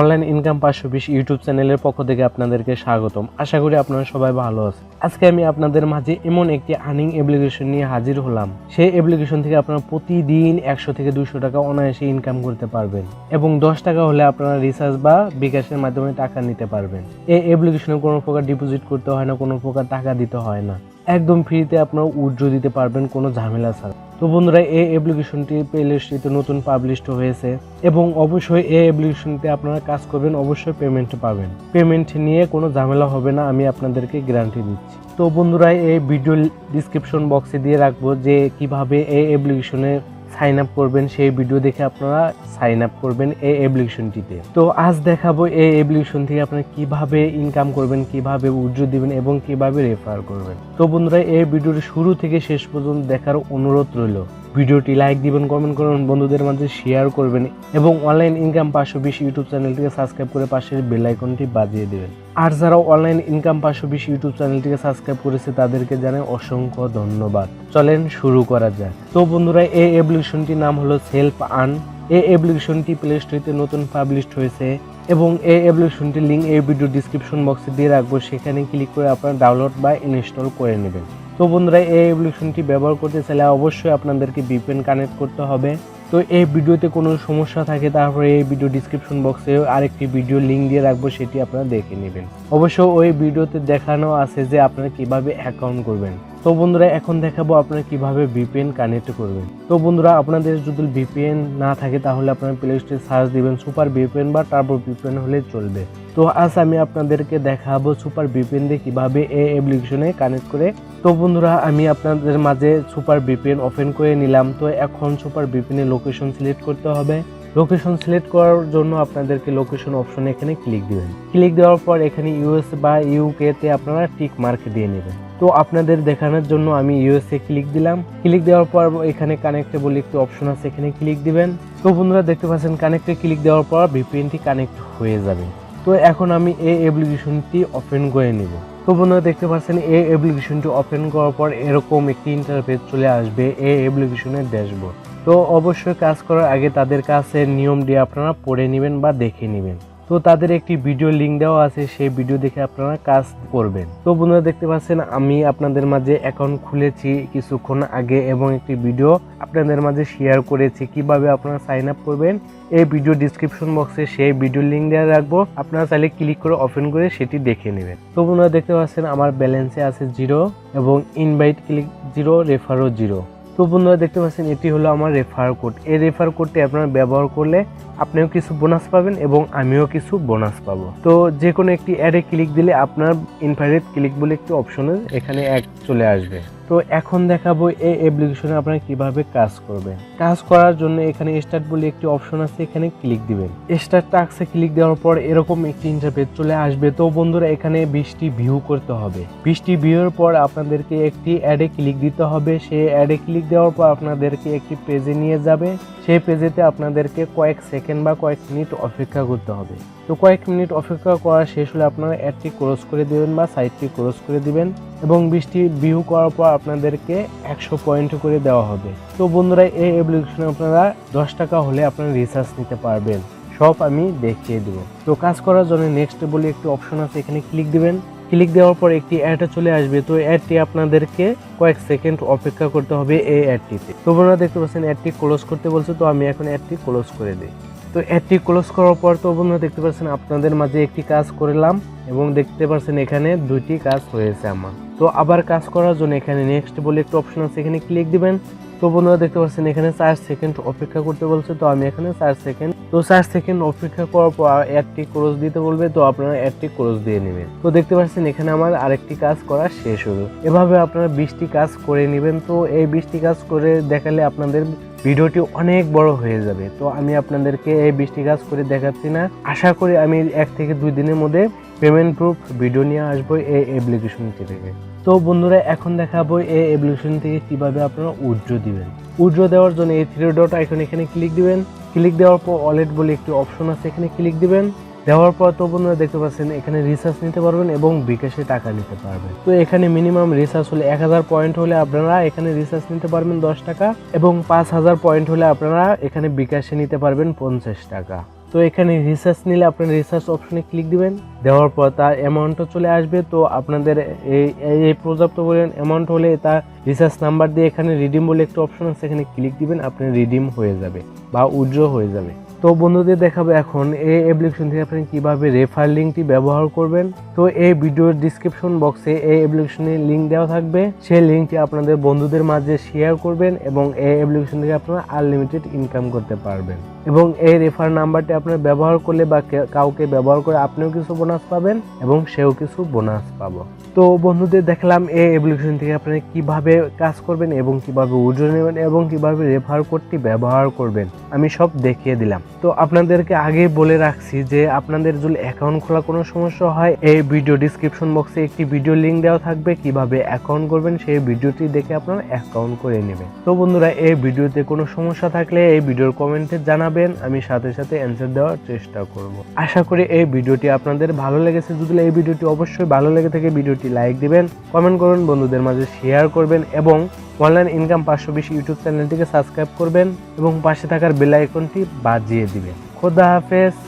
Online income পাঁচশো বিশ YouTube চ্যানেলের পক্ষ থেকে আপনাদেরকে স্বাগতম। আশা করি আপনারা সবাই ভালো আছেন। আজকে আমি আপনাদের মাঝে এমন একটি আর্নিং অ্যাপ্লিকেশন নিয়ে হাজির হলাম। সেই অ্যাপ্লিকেশন থেকে আপনারা প্রতিদিন একশো থেকে দুশো টাকা অনায়াসে ইনকাম করতে পারবেন এবং দশ টাকা হলে আপনারা রিচার্জ বা বিকাশের মাধ্যমে টাকা নিতে পারবেন। এই অ্যাপ্লিকেশনে কোনো প্রকার ডিপোজিট করতে হয় না, কোনো প্রকার টাকা দিতে হয় না। একদম ফ্রিতে আপনারা উইথড্র দিতে পারবেন, কোনো ঝামেলা ছাড়া। তো বন্ধুরা এই অ্যাপ্লিকেশনটি প্লে স্টোরিতে নতুন পাবলিশড হয়েছে এবং অবশ্যই এই অ্যাপ্লিকেশনতে আপনারা কাজ করবেন, অবশ্যই পেমেন্ট পাবেন। পেমেন্ট নিয়ে কোনো ঝামেলা হবে না, আমি আপনাদেরকে গ্যারান্টি দিচ্ছি। তো বন্ধুরা, এই ভিডিও ডিসক্রিপশন বক্সে দিয়ে রাখব যে কীভাবে এই অ্যাপ্লিকেশনে সাইন আপ করবেন, সেই ভিডিও দেখে আপনারা সাইন আপ করবেন এই অ্যাপ্লিকেশনটিতে তো আজ দেখাবো এই অ্যাপ্লিকেশন থেকে আপনারা কীভাবে ইনকাম করবেন, কীভাবে উজ্জ্বল দিবেন এবং কীভাবে রেফার করবেন। তো বন্ধুরা, এই ভিডিওটি শুরু থেকে শেষ পর্যন্ত দেখার অনুরোধ রইল। ভিডিওটি লাইক দিবেন কমেন্ট করবেন, বন্ধুদের মাঝে শেয়ার করবেন এবং অনলাইন ইনকাম পাঁচশো বিশ ইউটিউব চ্যানেলটিকে সাবস্ক্রাইব করে পাশের বেল আইকনটি বাজিয়ে দেবেন। আর যারা অনলাইন ইনকাম পাঁচশো বিশ ইউটিউব চ্যানেলটিকে সাবস্ক্রাইব করেছে, তাদেরকে জানাই অসংখ্য ধন্যবাদ। চলেন শুরু করা যাক। তো বন্ধুরা, এই অ্যাপ্লিকেশনটির নাম হলো সেলফ আর্ন এই অ্যাপ্লিকেশনটি প্লে স্টোরিতে নতুন পাবলিশড হয়েছে এবং এই অ্যাপ্লিকেশনটির লিঙ্ক এই ভিডিও ডিসক্রিপশন বক্সে দিয়ে রাখব। সেখানে ক্লিক করে আপনারা ডাউনলোড বা ইনস্টল করে নেবেন। তো বন্ধুরা, এই অ্যাপ্লিকেশনটি ব্যবহার করতে চাইলে অবশ্যই আপনাদেরকে ভিপিএন কানেক্ট করতে হবে। তো এই ভিডিওতে কোনো সমস্যা থাকে, তারপরে এই ভিডিও ডিসক্রিপশন বক্সে আরেকটি ভিডিও লিঙ্ক দিয়ে রাখব, সেটি আপনারা দেখে নেবেন। অবশ্য ওই ভিডিওতে দেখানো আছে যে আপনারা কীভাবে অ্যাকাউন্ট করবেন। তো বন্ধুরা, এখন দেখাবো আপনারা কীভাবে ভিপিএন কানেক্ট করবেন। তো বন্ধুরা, আপনাদের যদি ভিপিএন না থাকে, তাহলে আপনারা প্লে স্টোরে সার্চ দিবেন সুপার ভিপিএন বা টার্বো ভিপিএন হলে চলবে। তো আজ আমি আপনাদেরকে দেখাবো সুপার ভিপিএন দিয়ে কীভাবে এই অ্যাপ্লিকেশনে কানেক্ট করে। তো বন্ধুরা, আমি আপনাদের মাঝে সুপার ভিপিএন ওপেন করে নিলাম। তো এখন সুপার ভিপিএনের লোকেশন সিলেক্ট করতে হবে। লোকেশন সিলেক্ট করার জন্য আপনাদেরকে লোকেশন অপশনে এখানে ক্লিক দিবেন। ক্লিক দেওয়ার পর এখানে ইউএস বা ইউকে তে আপনারা টিক মার্ক দিয়ে নেবেন। তো আপনাদের দেখানোর জন্য আমি ইউএসএ ক্লিক দিলাম। ক্লিক দেওয়ার পর এখানে কানেক্টে বলে একটি অপশন আছে, এখানে ক্লিক দিবেন। তো বন্ধুরা দেখতে পাচ্ছেন কানেক্টে ক্লিক দেওয়ার পর ভিপিএনটি কানেক্ট হয়ে যাবে। তো এখন আমি এই অ্যাপ্লিকেশনটি ওপেন করে নিব। তো বন্ধুরা দেখতে পাচ্ছেন এই অ্যাপ্লিকেশনটি ওপেন করার পর এরকম একটি ইন্টারফেস চলে আসবে এই অ্যাপ্লিকেশনের ড্যাশবোর্ড তো অবশ্যই কাজ করার আগে তাদের কাছে নিয়ম দিয়ে আপনারা পড়ে নেবেন বা দেখে নেবেন। তো তাদের একটি ভিডিও লিঙ্ক দেওয়া আছে, সেই ভিডিও দেখে আপনারা কাজ করবেন। তো বন্ধুরা দেখতে পাচ্ছেন, আমি আপনাদের মাঝে অ্যাকাউন্ট খুলেছি কিছুক্ষণ আগে এবং একটি ভিডিও আপনাদের মাঝে শেয়ার করেছি। কীভাবে আপনারা সাইন আপ করবেন, এই ভিডিও ডিসক্রিপশন বক্সে সেই ভিডিও লিঙ্ক দেওয়া রাখব। আপনারা চাইলে ক্লিক করে ওপেন করে সেটি দেখে নেবেন। তো বন্ধুরা দেখতে পাচ্ছেন, আমার ব্যালেন্সে আছে জিরো এবং ইনভাইট ক্লিক জিরো রেফারও জিরো তো বন্ধুরা দেখতে পাচ্ছেন, এটি হলো আমার রেফার কোড এই রেফার কোডটি আপনারা ব্যবহার করলে আপনিও কিছু বোনাস পাবেন এবং আমিও কিছু বোনাস পাবো। তো যে কোনো একটি অ্যাডে ক্লিক দিলে আপনার ইনফারেট ক্লিক বলে একটি অপশনে এখানে এক চলে আসবে। তো এখন দেখাবো এই অ্যাপ্লিকেশনে আপনারা কীভাবে কাজ করবেন। কাজ করার জন্য এখানে স্টার্ট বলে একটি অপশন আছে, এখানে ক্লিক দিবেন। স্টার্ট টাক্সে ক্লিক দেওয়ার পর এরকম একটি ইন্টারফেস চলে আসবে। তো বন্ধুরা, এখানে বিশটি ভিউ করতে হবে। বিশটি ভিউর পর আপনাদেরকে একটি অ্যাডে ক্লিক দিতে হবে। সেই অ্যাডে ক্লিক দেওয়ার পর আপনাদেরকে একটি পেজে নিয়ে যাবে। সেই পেজেতে আপনাদেরকে কয়েক সেকেন্ড বা কয়েক মিনিট অপেক্ষা করতে হবে। তো কয়েক মিনিট অপেক্ষা করা শেষ হলে আপনারা অ্যাডটি ক্লোজ করে দেবেন বা সাইটটি ক্লোজ করে দিবেন এবং বৃষ্টি ভিউ করার পর আপনাদেরকে একশো পয়েন্ট করে দেওয়া হবে। তো বন্ধুরা, এই অ্যাপ্লিকেশনে আপনারা দশ টাকা হলে আপনারা রিচার্জ নিতে পারবেন। সব আমি দেখিয়ে দেবো। তো কাজ করার জন্য নেক্সট বলে একটি অপশন আছে, এখানে ক্লিক দিবেন। ক্লিক দেওয়ার পর একটি অ্যাড চলে আসবে। তো অ্যাডটি আপনাদেরকে কয়েক সেকেন্ড অপেক্ষা করতে হবে এই অ্যাডটিতে তো বন্ধুরা, দেখতে পাচ্ছেন অ্যাডটি ক্লোজ করতে বলছে, তো আমি এখন অ্যাডটি ক্লোজ করে দিই। তো অ্যাডটি ক্লোজ করার পর তো বন্ধুরা দেখতে পাচ্ছেন আপনাদের মাঝে একটি কাজ করলাম এবং দেখতে পাচ্ছেন এখানে দুইটি কাজ হয়েছে আমার। তো আবার কাজ করার জন্য এখানে নেক্সট বলে একটা অপশন আছে, এখানে ক্লিক দিবেন। তো বন্ধুরা দেখতে পাচ্ছেন এখানে চার সেকেন্ড অপেক্ষা করতে বলছে, তো আমি এখানে চার সেকেন্ড তো চার সেকেন্ড অপেক্ষা করার পর অ্যাডটি ক্লোজ দিতে বলবে, তো আপনারা অ্যাডটি ক্লোজ দিয়ে নেবেন। তো দেখতে পাচ্ছেন এখানে আমার আরেকটি কাজ করা শেষ হলো। এভাবে আপনারা বিশটি কাজ করে নেবেন, তো এই বিশটি কাজ করে দেখালে আপনাদের ভিডিওটি অনেক বড় হয়ে যাবে। তো আমি আপনাদেরকে এই বৃষ্টি কাজ করে দেখাচ্ছি না। আশা করি আমি এক থেকে দুই দিনের মধ্যে পেমেন্ট প্রুফ ভিডিও নিয়ে আসব এই অ্যাপ্লিকেশনটি থেকে। তো বন্ধুরা, এখন দেখাবো এই অ্যাপ্লিকেশন থেকে কীভাবে আপনারা উজ্জ্ব দিবেন। উজ্জ্ব দেওয়ার জন্য এই থ্রি ডট আইকন এখানে ক্লিক দিবেন। ক্লিক দেওয়ার পর ওয়ালেট বলে একটি অপশন আছে, এখানে ক্লিক দিবেন। দেওয়ার পর তো বন্ধুরা দেখতে পাচ্ছেন, এখানে রিচার্জ নিতে পারবেন এবং বিকাশে টাকা নিতে পারবেন। তো এখানে মিনিমাম রিচার্জ হলে এক হাজার পয়েন্ট হলে আপনারা এখানে রিচার্জ নিতে পারবেন দশ টাকা এবং পাঁচ হাজার পয়েন্ট হলে আপনারা এখানে বিকাশে নিতে পারবেন পঞ্চাশ টাকা। তো এখানে রিসার্চ নিলে আপনার রিসার্চ অপশনে ক্লিক দিবেন। দেওয়ার পর তার অ্যামাউন্টটা চলে আসবে। তো আপনাদের এই, এই- পর্যাপ্ত পরিমাণ অ্যামাউন্ট হলে তার রিসার্চ নাম্বার দিয়ে এখানে রিডিম বলে একটা অপশন আছে, এখানে ক্লিক দিবেন, আপনার রিডিম হয়ে যাবে বা উইথড্র হয়ে যাবে। তো বন্ধুদের দেখাবো এখন এই অ্যাপ্লিকেশন থেকে আপনি কীভাবে রেফার লিঙ্কটি ব্যবহার করবেন। তো এই ভিডিওর ডিসক্রিপশন বক্সে এই অ্যাপ্লিকেশনের লিঙ্ক দেওয়া থাকবে। সেই লিঙ্কটি আপনাদের বন্ধুদের মাঝে শেয়ার করবেন এবং এই অ্যাপ্লিকেশন থেকে আপনারা আনলিমিটেড ইনকাম করতে পারবেন। এবং এই রেফার নাম্বারটি আপনার ব্যবহার করলে বা কাউকে ব্যবহার করে আপনিও কিছু বোনাস পাবেন এবং সেও কিছু বোনাস পাবো। তো বন্ধুদের দেখলাম এই অ্যাপ্লিকেশন থেকে আপনারা কীভাবে কাজ করবেন এবং কীভাবে উজ্জ্বল নেবেন এবং কীভাবে রেফার কোডটি ব্যবহার করবেন। আমি সব দেখিয়ে দিলাম। তো আপনাদেরকে আগে বলে রাখছি যে আপনাদের যদি অ্যাকাউন্ট খোলা কোনো সমস্যা হয়, এই ভিডিও ডিসক্রিপশন বক্সে একটি ভিডিও লিঙ্ক দেওয়া থাকবে। কীভাবে অ্যাকাউন্ট করবেন সেই ভিডিওটি দেখে আপনারা অ্যাকাউন্ট করে নেবেন। তো বন্ধুরা, এই ভিডিওতে কোনো সমস্যা থাকলে এই ভিডিওর কমেন্টে জানাবেন। আমি সাথে সাথে অ্যান্সার দেওয়ার চেষ্টা করব। আশা করি এই ভিডিওটি আপনাদের ভালো লেগেছে। যদি এই ভিডিওটি অবশ্যই ভালো লেগে থাকে ভিডিওটি লাইক দিবেন কমেন্ট করুন, বন্ধুদের মাঝে শেয়ার করবেন এবং অনলাইন ইনকাম পাঁচশো বিশ ইউটিউব চ্যানেলটিকে সাবস্ক্রাইব করবেন এবং পাশে থাকার বেল আইকনটি বাজিয়ে দিবেন। খোদা হাফেজ।